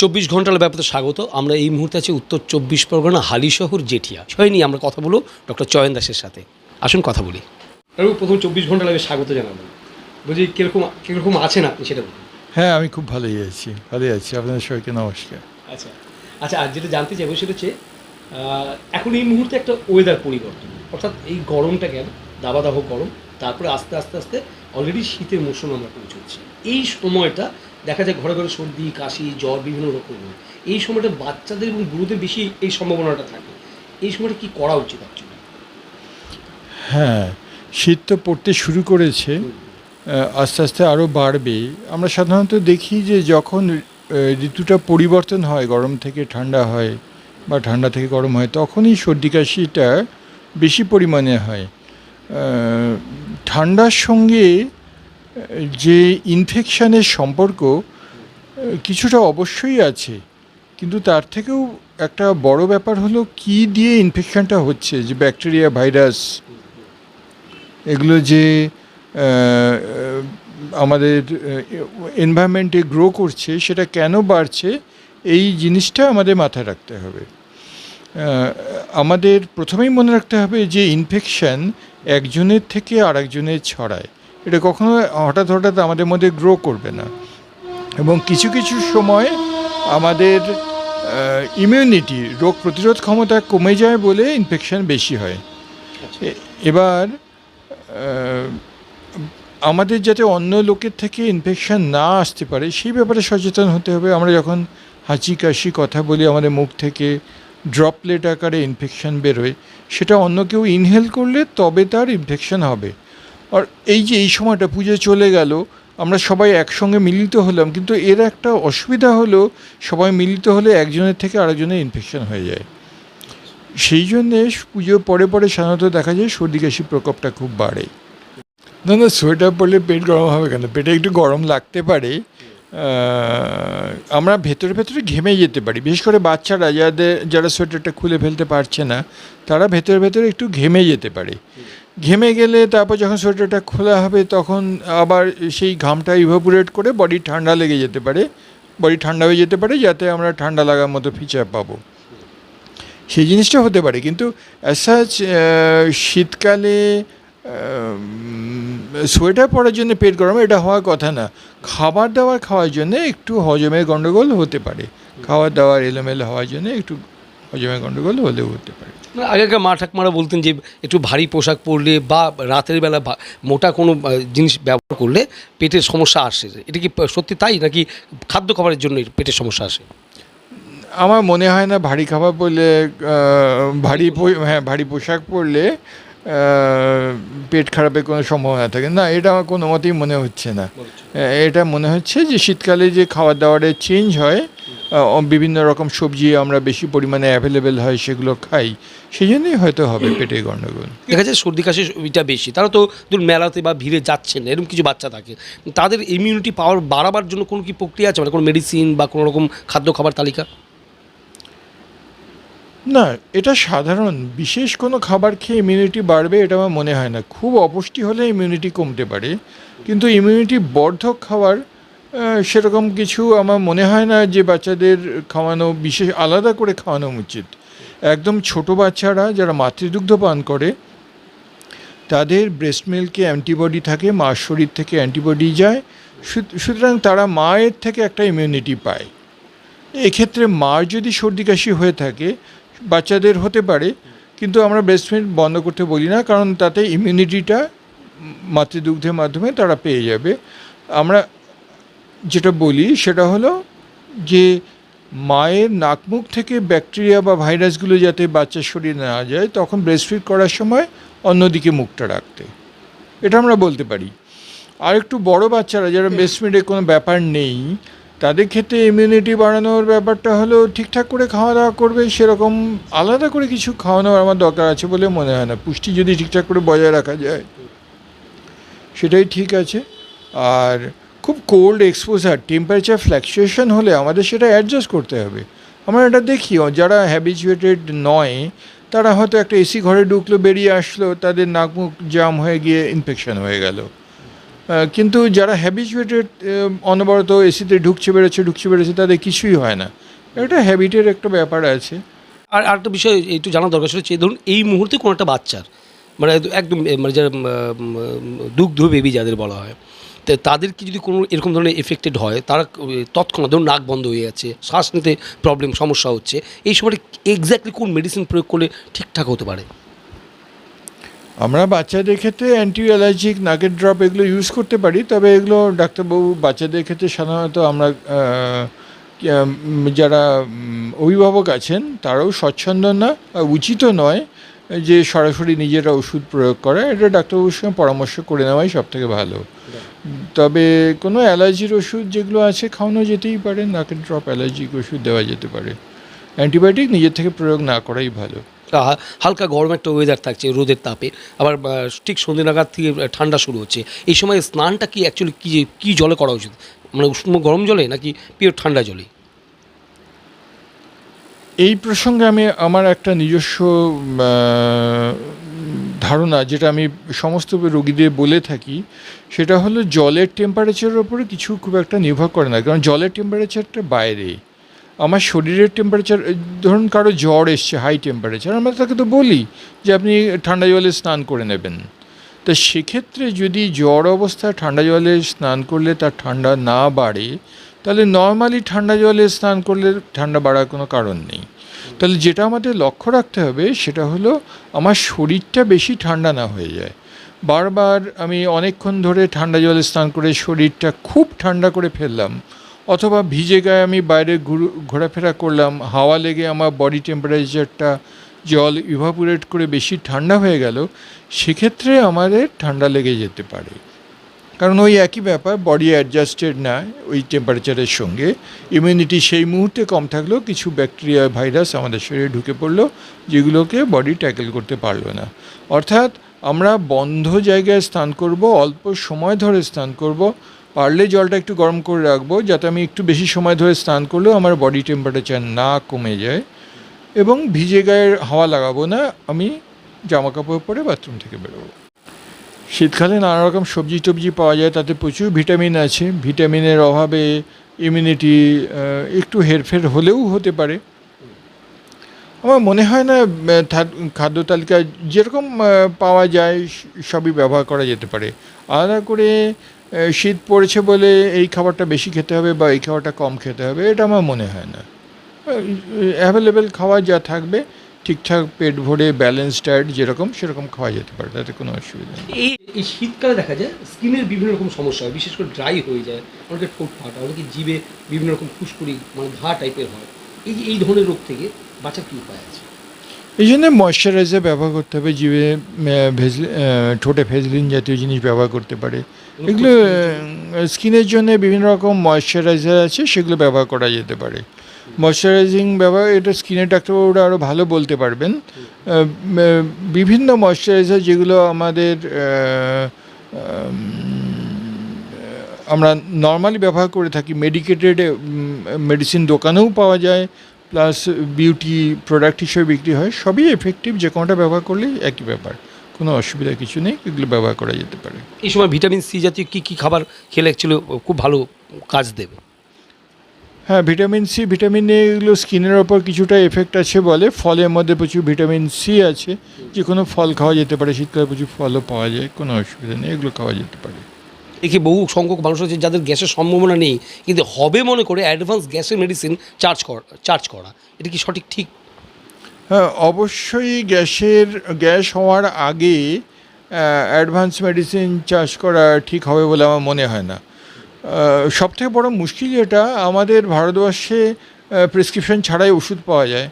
চব্বিশ ঘণ্টার ব্যাপারে স্বাগত। আমরা এই মুহূর্তে আছি উত্তর চব্বিশ পরগনা হালিশহর জেঠিয়া। বিষয় নিয়ে আমরা কথা বলব ডক্টর চয়ন দাসের সাথে। আসুন কথা বলি। প্রথম চব্বিশ ঘণ্টা লাগে স্বাগত জানাবেন বলছি কীরকম কীরকম আছেন আপনি সেটা বলুন। হ্যাঁ আমি খুব ভালোই আছি। ভালোই আছি। আপনাদের সবাইকে নমস্কার। আচ্ছা। আচ্ছা আর যেটা জানতে চাইব সেটা হচ্ছে এখন এই মুহূর্তে একটা ওয়েদার পরিবর্তন। অর্থাৎ এই গরমটা গেল দাবাদাহ গরম। তারপরে আস্তে আস্তে আস্তে অলরেডি শীতের মৌসুম আমরা পৌঁছচ্ছি। এই সময়টা দেখা যায় ঘরে ঘরে সর্দি কাশি জ্বর বিভিন্ন রকম হয়। এই সময়টা বাচ্চাদের এবং বুড়োদের বেশি এই সম্ভাবনাটা থাকে। এই সময়টা কি করা উচিত অ্যাকচুয়ালি হ্যাঁ শীত তো পড়তে শুরু করেছে আস্তে আস্তে আরও বাড়বে। আমরা সাধারণত দেখি যে যখন ঋতুটা পরিবর্তন হয় গরম থেকে ঠান্ডা হয় বা ঠান্ডা থেকে গরম হয় তখনই সর্দি কাশিটা বেশি পরিমাণে হয়। ঠান্ডার সঙ্গে যে ইনফেকশানের সম্পর্ক কিছুটা অবশ্যই আছে। কিন্তু তার থেকেও একটা বড় ব্যাপার হলো, কি দিয়ে ইনফেকশনটা হচ্ছে? যে ব্যাকটেরিয়া ভাইরাস এগুলো যে আমাদের এনভায়রনমেন্টে গ্রো করছে, সেটা কেন বাড়ছে? এই জিনিসটা আমাদের মাথায় রাখতে হবে। আমাদের প্রথমেই মনে রাখতে হবে যে ইনফেকশন একজনের থেকে আরেকজনের ছড়ায়। এটা কখনো হঠাৎ হঠাৎ আমাদের মধ্যে গ্রো করবে না। এবং কিছু কিছু সময় আমাদের ইমিউনিটি রোগ প্রতিরোধ ক্ষমতা কমে যায় বলে ইনফেকশন বেশি হয়। এ- এবার আমাদের যাতে অন্য লোকের থেকে ইনফেকশন না আসতে পারে সেই ব্যাপারে সচেতন হতে হবে। আমরা যখন হাঁচি কাশি কথা বলি আমাদের মুখ থেকে ড্রপলেট আকারে ইনফেকশন বেরোয় সেটা অন্য কেউ ইনহেল করলে তবে তার ইনফেকশন হবে। আর এই যে এই সময়টা পুজো চলে গেল, আমরা সবাই একসঙ্গে মিলিত হলাম, কিন্তু এর একটা অসুবিধা হলো সবাই মিলিত হলে একজনের থেকে আরেকজনের ইনফেকশন হয়ে যায়। সেই জন্যে পুজো পরে পরে সাধারণত দেখা যায় সর্দি কাশি প্রকোপটা খুব বাড়ে। না না, সোয়েটার পরলে পেট গরম হবে কেন? পেটে একটু গরম লাগতে পারে। আমরা ভেতরে ভেতরে ঘেমে যেতে পারি। বিশেষ করে বাচ্চারা যাদের, যারা সোয়েটারটা খুলে ফেলতে পারছে না, তারা ভেতরে ভেতরে একটু ঘেমে যেতে পারে। ঘেমে গেলে তারপর যখন সোয়েটারটা খোলা হবে তখন আবার সেই ঘামটা ইভাপুরেট করে বডি ঠান্ডা লেগে যেতে পারে। বডি ঠান্ডা হয়ে যেতে পারে যাতে আমরা ঠান্ডা লাগার মতো ফিচার পাবো। সেই জিনিসটা হতে পারে কিন্তু অ্যাসাচ শীতকালে সোয়েটার পরার জন্য পেট গরম এটা হওয়ার কথা না। খাবার দাবার খাওয়ার জন্য একটু হজমের গণ্ডগোল হতে পারে। খাবার দাবার এলোমেলো হওয়ার জন্য একটু হজমের গণ্ডগোল হলেও হতে পারে। মানে আগেকার মা ঠাকমারা বলতেন যে একটু ভারী পোশাক পরলে বা রাতের বেলা মোটা কোনো জিনিস ব্যবহার করলে পেটের সমস্যা আসে। এটা কি সত্যি তাই নাকি খাদ্য খাবারের জন্য পেটের সমস্যা আসে? আমার মনে হয় না ভারী খাবার পরলে ভারী হ্যাঁ ভারী পোশাক পরলে পেট খারাপের কোনো সম্ভাবনা থাকে। না এটা আমার কোনো মতেই মনে হচ্ছে না। এটা মনে হচ্ছে যে শীতকালে যে খাবার দাবারের চেঞ্জ হয় বিভিন্ন রকম সবজি আমরা বেশি পরিমাণে অ্যাভেলেবেল হয় সেগুলো খাই। সেই জন্যই হয়তো হবে পেটে গণ্ডগোল দেখা যায় সর্দি কাশি এটা বেশি। তারা তো ধরুন মেলাতে বা ভিড়ে যাচ্ছেন না এরকম কিছু বাচ্চা থাকে। তাদের ইমিউনিটি পাওয়ার বাড়াবার জন্য কোনো কি প্রক্রিয়া আছে? মানে কোনো মেডিসিন বা কোনো রকম খাদ্য খাবার তালিকা? না, এটা সাধারণ। বিশেষ কোনো খাবার খেয়ে ইমিউনিটি বাড়বে, এটা আমার মনে হয় না। খুব অপুষ্টি হলে ইমিউনিটি কমতে পারে। কিন্তু ইমিউনিটি বর্ধক খাবার সেরকম কিছু আমার মনে হয় না যে বাচ্চাদের খাওয়ানো, বিশেষ আলাদা করে খাওয়ানো উচিত। একদম ছোট বাচ্চারা যারা মাতৃদুগ্ধ পান করে, তাদের ব্রেস্ট মিল্কে অ্যান্টিবডি থাকে, মার শরীর থেকে অ্যান্টিবডি যায়। সুত- সুতরাং তারা মায়ের থেকে একটা ইমিউনিটি পায়। এক্ষেত্রে মার যদি সর্দি কাশি হয়ে থাকে বাচ্চাদের হতে পারে, কিন্তু আমরা ব্রেস্ট মিল্ক বন্ধ করতে বলি না, কারণ তাতে ইমিউনিটিটা মাতৃদুগ্ধের মাধ্যমে তারা পেয়ে যাবে। আমরা যেটা বলি সেটা হলো যে মায়ের নাকমুখ থেকে ব্যাকটেরিয়া বা ভাইরাসগুলো যাতে বাচ্চার শরীরে না যায়, তখন ব্রেস্টফিড করার সময় অন্যদিকে মুখটা রাখতে। এটা আমরা বলতে পারি। আর একটু বড় বাচ্চারা যারা ব্রেস্টফিডে কোনো ব্যাপার নেই তাদের ক্ষেত্রে ইমিউনিটি বাড়ানোর ব্যাপারটা হলো ঠিকঠাক করে খাওয়া দাওয়া করবে, সেরকম আলাদা করে কিছু খাওয়ানোর আমার দরকার আছে বলে মনে হয় না। পুষ্টি যদি ঠিকঠাক করে বজায় রাখা যায়, সেটাই ঠিক আছে। আর খুব কোল্ড এক্সপোজার টেম্পারেচার ফ্ল্যাকচুয়েশন হলে আমাদের সেটা অ্যাডজাস্ট করতে হবে। আমরা এটা দেখি, যারা হ্যাবিচুয়েটেড নয়, তারা হয়তো একটা এসি ঘরে ঢুকলো, বেরিয়ে আসলো, তাদের নাক মুখ জাম হয়ে গিয়ে ইনফেকশন হয়ে গেল। কিন্তু যারা হ্যাবিচুয়েটেড অনবরত এসিতে ঢুকছে, বেরোচ্ছে ঢুকছে, বেরোচ্ছে, তাদের কিছুই হয় না। এটা হ্যাবিটের একটা ব্যাপার আছে। আর আরেকটা বিষয়, একটু জানা দরকার ছিল যে, ধরুন, এই মুহূর্তে কোনো একটা বাচ্চার মানে একদম মানে যারা দুগ্ধ বেবি যাদের বলা হয়, তো তাদের কি যদি কোনো এরকম ধরনের এফেক্টেড হয়, তারা তৎক্ষণাৎ ধরুন নাক বন্ধ হয়ে যাচ্ছে, শ্বাস নিতে প্রবলেম সমস্যা হচ্ছে, এই সময় এক্স্যাক্টলি কোন মেডিসিন প্রয়োগ করলে ঠিকঠাক হতে পারে? আমরা বাচ্চাদের ক্ষেত্রে অ্যান্টি অ্যালার্জিক নাকের ড্রপ এগুলো ইউজ করতে পারি, তবে এগুলো ডাক্তারবাবু বাচ্চাদের ক্ষেত্রে সাধারণত আমরা যারা অভিভাবক আছেন তারাও স্বচ্ছন্দ না, আর উচিতও নয় যে সরাসরি নিজেরা ওষুধ প্রয়োগ করা, এটা ডাক্তারবাবুর সঙ্গে পরামর্শ করে নেওয়াই সব থেকে ভালো। তবে কোনো অ্যালার্জির ওষুধ যেগুলো আছে খাওয়ানো যেতেই পারে নাকের ড্রপ অ্যালার্জিক ওষুধ দেওয়া যেতে পারে। অ্যান্টিবায়োটিক নিজের থেকে প্রয়োগ না করাই ভালো। হা- হালকা গরম একটা ওয়েদার থাকছে রোদের তাপে। আবার ঠিক সন্ধ্যে নাগাদ থেকে ঠান্ডা শুরু হচ্ছে। এই সময় স্নানটা কি অ্যাকচুয়ালি কী কী জলে করা উচিত? মানে উষ্ণ গরম জলে নাকি পিওর ঠান্ডা জলে? এই প্রসঙ্গে আমি আমার একটা নিজস্ব ধারণা, যেটা আমি সমস্ত রোগীদের বলে থাকি, সেটা হলো জলের টেম্পারেচারের ওপরে কিছু খুব একটা নির্ভর করে না। কারণ জলের টেম্পারেচারটা বাইরে। আমার শরীরের টেম্পারেচার ধরুন কারও জ্বর এসছে হাই টেম্পারেচার আমরা তাকে তো বলি যে আপনি ঠান্ডা জলে স্নান করে নেবেন। তা সেক্ষেত্রে যদি জ্বর অবস্থায় ঠান্ডা জলে স্নান করলে তার ঠান্ডা না বাড়ে, তাহলে নর্মালি ঠান্ডা জলে স্নান করলে ঠান্ডা বাড়ার কোনো কারণ নেই। তাহলে যেটা আমাদের লক্ষ্য রাখতে হবে, সেটা হলো আমার শরীরটা বেশি ঠান্ডা না হয়ে যায়। বারবার আমি অনেকক্ষণ ধরে ঠান্ডা জলে স্নান করে শরীরটা খুব ঠান্ডা করে ফেললাম অথবা ভিজে গায়ে আমি বাইরে ঘুরু- ঘোরাফেরা করলাম, হাওয়া লেগে আমার বডি টেম্পারেচারটা জল ইভাপুরেট করে বেশি ঠান্ডা হয়ে গেল, সেক্ষেত্রে আমাদের ঠান্ডা লেগে যেতে পারে। কারণ ওই একই ব্যাপার বডি অ্যাডজাস্টেড না, ওই টেম্পারেচারের সঙ্গে। ইমিউনিটি সেই মুহূর্তে কম থাকলেও কিছু ব্যাকটেরিয়া ভাইরাস আমাদের শরীরে ঢুকে পড়ল, যেগুলোকে বডি ট্যাকেল করতে পারল না। অর্থাৎ আমরা বন্ধ জায়গায় স্নান করব, অল্প সময় ধরে স্নান করব পারলে জলটা একটু গরম করে রাখব, যাতে আমি একটু বেশি সময় ধরে স্নান করলেও আমার বডি টেম্পারেচার না কমে যায় এবং ভিজে গায়ের হাওয়া লাগাবো না, আমি জামা কাপড় পরে বাথরুম থেকে বেরোবো। শীতকালে নানা রকম সবজি টবজি পাওয়া যায়, তাতে প্রচুর ভিটামিন আছে। ভিটামিনের অভাবে ইমিউনিটি একটু হেরফের হলেও হতে পারে। আমার মনে হয় না খাদ্য তালিকায় যেরকম পাওয়া যায়, সবই ব্যবহার করা যেতে পারে। আলাদা করে শীত পড়েছে বলে এই খাবারটা বেশি খেতে হবে বা এই খাবারটা কম খেতে হবে এটা আমার মনে হয় না। অ্যাভেলেবেল খাওয়া যা থাকবে ঠিকঠাক পেট ভরে ব্যালেন্স ডায়েট যেরকম সেরকম খাওয়া যেতে পারে তাতে কোনো অসুবিধা নেই। এই এই শীতকালে দেখা যায় স্কিনের বিভিন্ন রকম সমস্যা হয় বিশেষ করে ড্রাই হয়ে যায় অনেকের ঠোঁট ফাটা অনেকে জিভে বিভিন্ন রকম ফুসকুড়ি মানে ঘা টাইপের হয়। এই যে এই ধরনের রোগ থেকে বাঁচার কী উপায় আছে? এই জন্য ময়শ্চারাইজার ব্যবহার করতে হবে জিভে ভেজলি ঠোঁটে ভেজলিন জাতীয় জিনিস ব্যবহার করতে পারে। এগুলো স্কিনের জন্য বিভিন্ন রকম ময়শ্চারাইজার আছে, সেগুলো ব্যবহার করা যেতে পারে। ময়শ্চারাইজিং ব্যবহার, এটা স্কিনের ডাক্তারবাবুরা আরও ভালো বলতে পারবেন। বিভিন্ন ময়শ্চারাইজার যেগুলো আমাদের আমরা নর্মালি ব্যবহার করে থাকি মেডিকেটেড মেডিসিন দোকানেও পাওয়া যায়, প্লাস বিউটি প্রোডাক্ট হিসেবে বিক্রি হয়, সবই এফেক্টিভ যে কোনোটা ব্যবহার করলেই একই ব্যাপার। কোনো অসুবিধা কিছু নেই এগুলো ব্যবহার করা যেতে পারে। এই সময় ভিটামিন সি জাতীয় কী কী খাবার খেলে অ্যাকচুয়ালি খুব ভালো কাজ দেবে? হ্যাঁ ভিটামিন সি ভিটামিন এ এগুলো স্কিনের ওপর কিছুটা এফেক্ট আছে বলে ফলের মধ্যে প্রচুর ভিটামিন সি আছে যে কোনো ফল খাওয়া যেতে পারে শীতকালে প্রচুর ফলও পাওয়া যায় কোনো অসুবিধা নেই এগুলো খাওয়া যেতে পারে। একে বহু সংখ্যক মানুষ আছে যাদের গ্যাসের সম্ভাবনা নেই কিন্তু হবে মনে করে অ্যাডভান্স গ্যাসের মেডিসিন চার্জ করা চার্জ করা এটা কি সঠিক ঠিক? হ্যাঁ অবশ্যই গ্যাসের, গ্যাস হওয়ার আগে অ্যাডভান্স মেডিসিন চাষ করা ঠিক হবে বলে আমার মনে হয় না। সবথেকে বড় মুশকিল এটা আমাদের ভারতবর্ষে প্রেসক্রিপশন ছাড়াই ওষুধ পাওয়া যায়।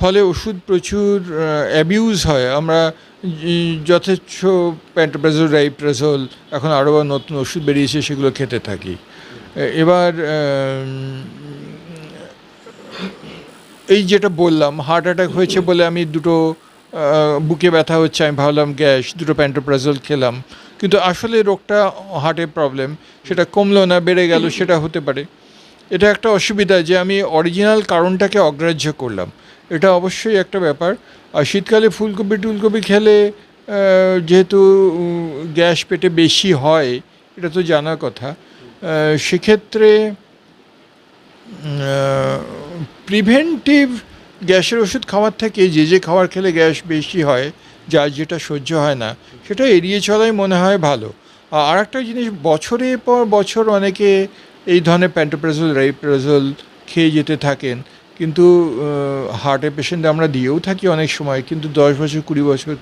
ফলে ওষুধ প্রচুর অ্যাবিউজ হয়। আমরা যথেচ্ছ প্যান্টোপ্রাজোল রাইপ্রাজোল এখন আরও নতুন ওষুধ বেরিয়েছে, সেগুলো খেতে থাকি। এবার এই যেটা বললাম হার্ট অ্যাটাক হয়েছে বলে আমি দুটো বুকে ব্যথা হচ্ছে, আমি ভাবলাম গ্যাস, দুটো প্যান্টোপ্রাজল খেলাম। কিন্তু আসলে রোগটা হার্টের প্রবলেম সেটা কমলো না, বেড়ে গেল, সেটা হতে পারে। এটা একটা অসুবিধা যে আমি অরিজিনাল কারণটাকে অগ্রাহ্য করলাম। এটা অবশ্যই একটা ব্যাপার। আর শীতকালে ফুলকপি টুলকপি খেলে যেহেতু গ্যাস পেটে বেশি হয়, এটা তো জানার কথা। সেক্ষেত্রে প্রিভেন্টিভ গ্যাসের ওষুধ খাওয়ার থেকে যে যে খাবার খেলে গ্যাস বেশি হয় যার যেটা সহ্য হয় না, সেটা এড়িয়ে চলাই মনে হয় ভালো। আর একটা জিনিস বছরের পর বছর অনেকে এই ধরনের প্যান্টোপ্রাজল রাইপ্রাজল খেয়ে যেতে থাকেন। কিন্তু হার্টের পেশেন্ট আমরা দিয়েও থাকি অনেক সময়, কিন্তু দশ বছর, কুড়ি বছর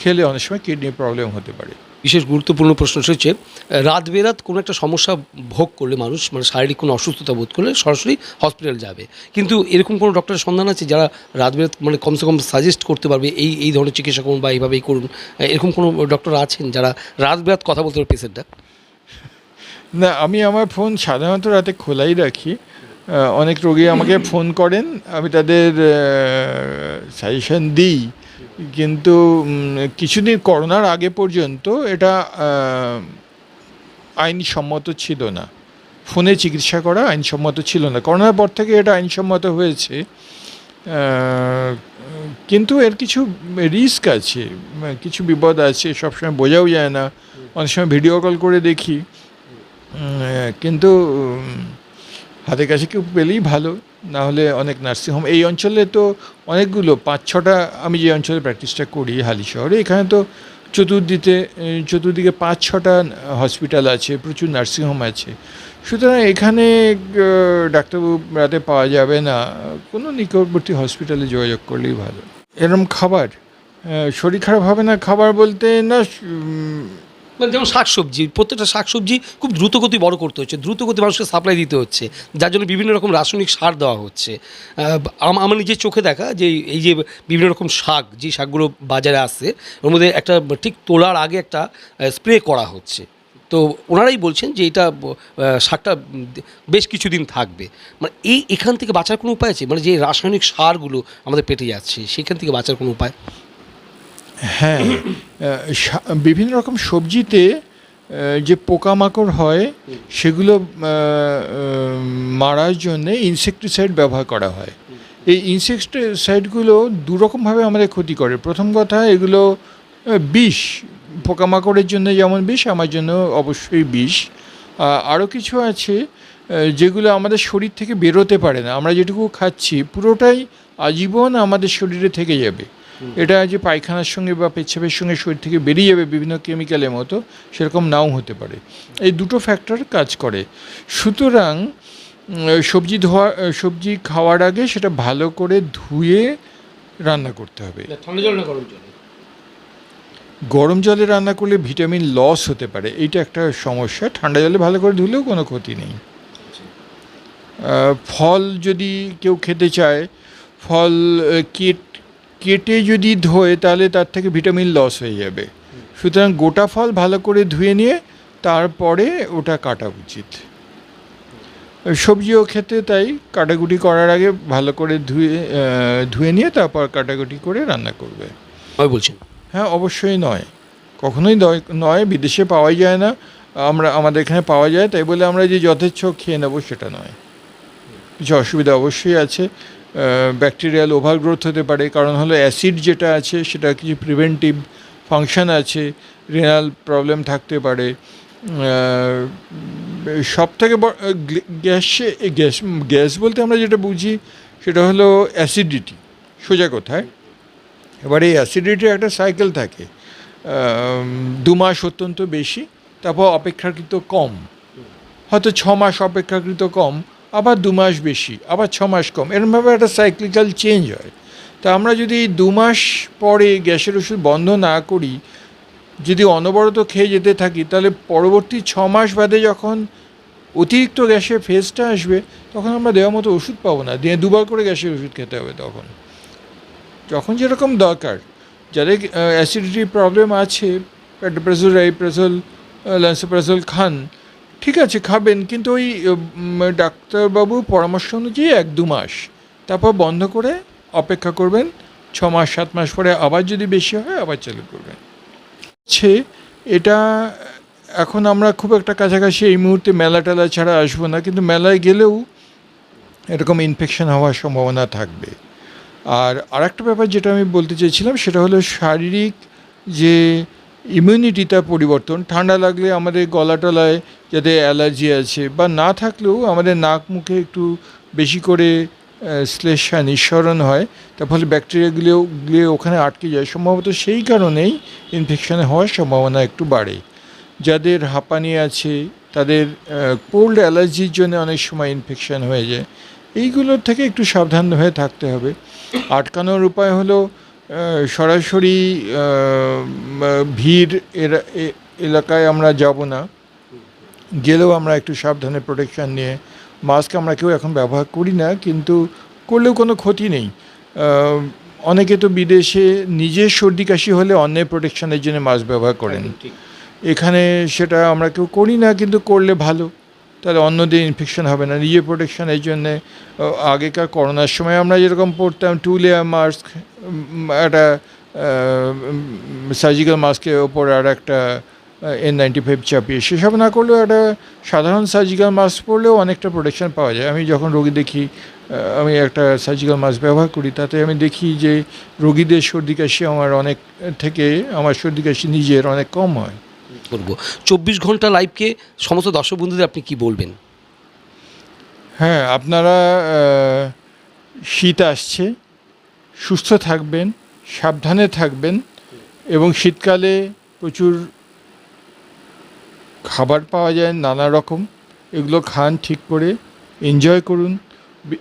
খেলে অনেক সময় কিডনি প্রবলেম হতে পারে। বিশেষ গুরুত্বপূর্ণ প্রশ্ন হচ্ছে রাত বেরাত কোনো একটা সমস্যা ভোগ করলে মানুষ মানে শারীরিক কোনো অসুস্থতা বোধ করলে সরাসরি হসপিটাল যাবে। কিন্তু এরকম কোনো ডক্টরের সন্ধান আছে যারা রাত বেরাত মানে কমসে কম সাজেস্ট করতে পারবে এই এই ধরনের চিকিৎসা করুন বা এইভাবেই করুন? এরকম কোনো ডক্টর আছেন যারা রাত বেরাত কথা বলতে পারে পেশেন্টটা না আমি আমার ফোন সাধারণত রাতে খোলাই রাখি। অনেক রোগী আমাকে ফোন করেন আমি তাদের সাজেশন দিই। কিন্তু কিছুদিন করোনার আগে পর্যন্ত এটা আইনসম্মত ছিল না। ফোনে চিকিৎসা করা আইনসম্মত ছিল না। করোনার পর থেকে এটা আইনসম্মত হয়েছে। কিন্তু এর কিছু রিস্ক আছে, কিছু বিপদ আছে, সবসময় বোঝাও যায় না। অনেক সময় ভিডিও কল করে দেখি। কিন্তু হাতে কাছে কেউ পেলেই ভালো, না হলে অনেক নার্সিংহোম এই অঞ্চলে তো অনেকগুলো পাঁচ ছটা আমি যে অঞ্চলে প্র্যাকটিসটা করি হালি শহরে, এখানে তো চতুর্দিতে চতুর্দিকে পাঁচ ছটা হসপিটাল আছে, প্রচুর নার্সিংহোম আছে। সুতরাং এখানে ডাক্তারবাবু রাতে পাওয়া যাবে না। কোনো নিকটবর্তী হসপিটালে যোগাযোগ করলেই ভালো। এরম খাবার শরীর খারাপ হবে না খাবার বলতে, না মানে যেমন শাকসবজি, প্রত্যেকটা শাকসবজি খুব দ্রুতগতি বড় করতে হচ্ছে, দ্রুতগতি মানুষকে সাপ্লাই দিতে হচ্ছে, যার জন্য বিভিন্ন রকম রাসায়নিক সার দেওয়া হচ্ছে। আমার নিজের চোখে দেখা যে এই যে বিভিন্ন রকম শাক, যে শাকগুলো বাজারে আসছে ওর মধ্যে একটা ঠিক তোলার আগে একটা স্প্রে করা হচ্ছে। তো ওনারাই বলছেন যে এটা শাকটা বেশ কিছুদিন থাকবে। মানে এই এখান থেকে বাঁচার কোনো উপায় আছে? মানে যে রাসায়নিক সারগুলো আমাদের পেটে যাচ্ছে, সেখান থেকে বাঁচার কোনো উপায়? হ্যাঁ বিভিন্ন রকম সবজিতে যে পোকামাকড় হয় সেগুলো মারার জন্যে ইনসেকটিসাইড ব্যবহার করা হয়। এই ইনসেকটিসাইডগুলো দুরকমভাবে আমাদের ক্ষতি করে। প্রথম কথা এগুলো বিষ। পোকামাকড়ের জন্য যেমন বিষ আমার জন্য অবশ্যই বিষ। আরও কিছু আছে যেগুলো আমাদের শরীর থেকে বেরোতে পারে না। আমরা যেটুকু খাচ্ছি পুরোটাই আজীবন আমাদের শরীরে থেকে যাবে। এটা যে পায়খানার সঙ্গে বা পেচ্ছাপের সঙ্গে শরীর থেকে বেরিয়ে যাবে বিভিন্ন কেমিক্যালের মতো সেরকম নাও হতে পারে। এই দুটো ফ্যাক্টর কাজ করে। সুতরাং সবজি ধোয়া সবজি খাওয়ার আগে সেটা ভালো করে ধুয়ে রান্না করতে হবে। ঠান্ডা জল না গরম জল। গরম জলে রান্না করলে ভিটামিন লস হতে পারে। এইটা একটা সমস্যা। ঠান্ডা জলে ভালো করে ধুলেও কোনো ক্ষতি নেই। ফল যদি কেউ খেতে চায় ফল কেট কেটে যদি ধোয় তাহলে তার থেকে ভিটামিন লস হয়ে যাবে। সুতরাং গোটা ফল ভালো করে ধুয়ে নিয়ে তারপরে ওটা কাটা উচিত। সবজিও খেতে তাই কাটাকুটি করার আগে ভালো করে ধুয়ে ধুয়ে নিয়ে তারপর কাটাকুটি করে রান্না করবে। বলছেন? হ্যাঁ অবশ্যই নয়। কখনোই নয় নয় বিদেশে পাওয়াই যায় না। আমরা আমাদের এখানে পাওয়া যায় তাই বলে আমরা যে যথেচ্ছ খেয়ে নেব সেটা নয়। কিছু অসুবিধা অবশ্যই আছে। ব্যাকটেরিয়াল ওভারগ্রোথ হতে পারে। কারণ হলো অ্যাসিড যেটা আছে, সেটা কিছু প্রিভেন্টিভ ফাংশন আছে রেনাল প্রবলেম থাকতে পারে। সব থেকে গ্যাসে, গ্যাস গ্যাস বলতে আমরা যেটা বুঝি, সেটা হলো অ্যাসিডিটি সোজা কথায়। এবার এই অ্যাসিডিটির একটা সাইকেল থাকে। দু মাস অত্যন্ত বেশি, তারপর অপেক্ষাকৃত কম। হয়তো ছ মাস অপেক্ষাকৃত কম। আবার দু মাস বেশি, আবার ছ মাস কম। এরমভাবে একটা সাইক্লিক্যাল চেঞ্জ হয়। তা আমরা যদি দু মাস পরে গ্যাসের ওষুধ বন্ধ না করি, যদি অনবরত খেয়ে যেতে থাকি, তাহলে পরবর্তী ছ মাস বাদে যখন অতিরিক্ত গ্যাসের ফেজটা আসবে, তখন আমরা দেওয়ার মতো ওষুধ পাবো না। দিয়ে দুবার করে গ্যাসের ওষুধ খেতে হবে তখন। যখন যেরকম দরকার, যাদের অ্যাসিডিটির প্রবলেম আছে প্যাটোপ্রাজল রাইপ্রাজল ল্যান্সোপ্রাজল খান ঠিক আছে, খাবেন। কিন্তু ওই ডাক্তারবাবুর পরামর্শ অনুযায়ী এক দু মাস। তারপর বন্ধ করে অপেক্ষা করবেন। ছ মাস, সাত মাস পরে আবার যদি বেশি হয়, আবার চালু করবেন। হচ্ছে, এটা, এখন আমরা খুব একটা কাছাকাছি এই মুহূর্তে মেলা টেলা ছাড়া আসব না। কিন্তু মেলায় গেলেও এরকম ইনফেকশন হওয়ার সম্ভাবনা থাকবে। আর আরেকটা ব্যাপার যেটা আমি বলতে চেয়েছিলাম, সেটা হলো শারীরিক যে ইমিউনিটি তার পরিবর্তন, ঠান্ডা লাগলে আমাদের গলা টলায় যাতে অ্যালার্জি আছে বা না থাকলেও আমাদের নাক মুখে একটু বেশি করে শ্লেষা নিঃসরণ হয়, তার ফলে ব্যাকটেরিয়াগুলো গিয়ে ওখানে আটকে যায়। সম্ভবত সেই কারণেই ইনফেকশন হওয়ার সম্ভাবনা একটু বাড়ে। যাদের হাঁপানি আছে, তাদের কোল্ড অ্যালার্জির জন্য অনেক সময় ইনফেকশন হয়ে যায়। এইগুলোর থেকে একটু সাবধান হয়ে থাকতে হবে। আটকানোর উপায় হলো সরাসরি ভিড় এ- এলাকায় আমরা যাব না। গেলেও আমরা একটু সাবধানে প্রোটেকশান নিয়ে মাস্ক আমরা কেউ এখন ব্যবহার করি না কিন্তু করলেও কোনো ক্ষতি নেই। অনেকে তো বিদেশে নিজের সর্দি কাশি হলে অন্যের প্রোটেকশানের জন্য মাস্ক ব্যবহার করেন। এখানে সেটা আমরা কেউ করি না কিন্তু করলে ভালো। তাহলে অন্যদের ইনফেকশন হবে না নিজের প্রোটেকশনের জন্যে আগেকার করোনার সময় আমরা যেরকম পরতাম টু লেয়ার মাস্ক একটা সার্জিক্যাল মাস্কের ওপর আর একটা এন নাইনটি ফাইভ চাপিয়ে, সেসব না করলেও একটা সাধারণ সার্জিক্যাল মাস্ক পরলেও অনেকটা প্রোটেকশন পাওয়া যায়। আমি যখন রোগী দেখি আমি একটা সার্জিক্যাল মাস্ক ব্যবহার করি, তাতে আমি দেখি যে রোগীদের সর্দি কাশি আমার অনেক থেকে, আমার সর্দি কাশি নিজের অনেক কম হয়। করব। চব্বিশ ঘণ্টা লাইভকে সমস্ত দর্শক বন্ধুদের আপনি কি বলবেন? হ্যাঁ আপনারা শীত আসছে সুস্থ থাকবেন সাবধানে থাকবেন এবং শীতকালে প্রচুর খাবার পাওয়া যায় নানা রকম। এগুলো খান ঠিক করে এনজয় করুন।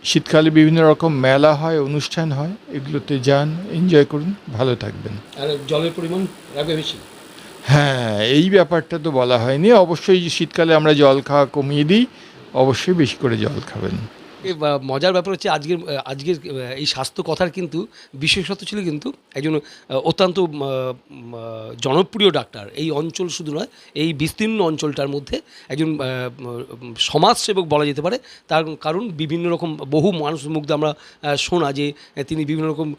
শীতকালে বিভিন্ন রকম মেলা হয় অনুষ্ঠান হয় এগুলোতে যান এনজয় করুন ভালো থাকবেন। আর জলের পরিমাণ রাখবে বেশি। হ্যাঁ এই ব্যাপারটা তো বলা হয়নি। অবশ্যই শীতকালে আমরা জল খাওয়া কমিয়ে দিই। অবশ্যই বেশি করে জল খাবেন। মজার ব্যাপার হচ্ছে আজকের আজকের এই স্বাস্থ্য কথার কিন্তু বিশেষত্ব ছিল কিন্তু একজন অত্যন্ত জনপ্রিয় ডাক্তার। এই অঞ্চল শুধু নয়, এই বিস্তীর্ণ অঞ্চলটার মধ্যে একজন সমাজসেবক বলা যেতে পারে। তার কারণ বিভিন্ন রকম, বহু মানুষ দিয়ে আমরা শোনা যে তিনি বিভিন্ন রকম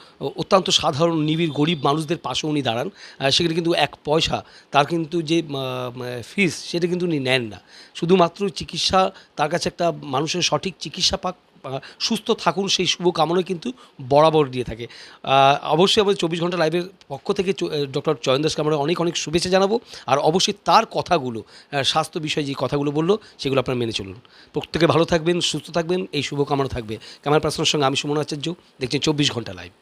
অত্যন্ত সাধারণ, নিবিড়, গরিব মানুষদের পাশে উনি দাঁড়ান। সেখানে কিন্তু এক পয়সা, তার কিন্তু যে ফিস সেটা কিন্তু উনি নেন না। শুধুমাত্র চিকিৎসা, তার কাছে একটা মানুষের সঠিক চিকিৎসা পাক সুস্থ থাকুন, সেই শুভ কামনা কিন্তু বরাবর দিয়ে থাকে। অবশ্যই আমাদের চব্বিশ ঘণ্টা লাইভের পক্ষ থেকে ডক্টর চয়ন দাসকে আমরা অনেক অনেক শুভেচ্ছা জানাব। আর অবশ্যই তার কথাগুলো স্বাস্থ্য বিষয়ে যে কথাগুলো বলল, সেগুলো আপনারা মেনে চলুন। প্রত্যেকে ভালো থাকবেন, সুস্থ থাকবেন, এই শুভকামনা থাকবে। ক্যামেরা পার্সনের সঙ্গে আমি সুমন আচার্য। দেখছেন চব্বিশ ঘণ্টা লাইভ।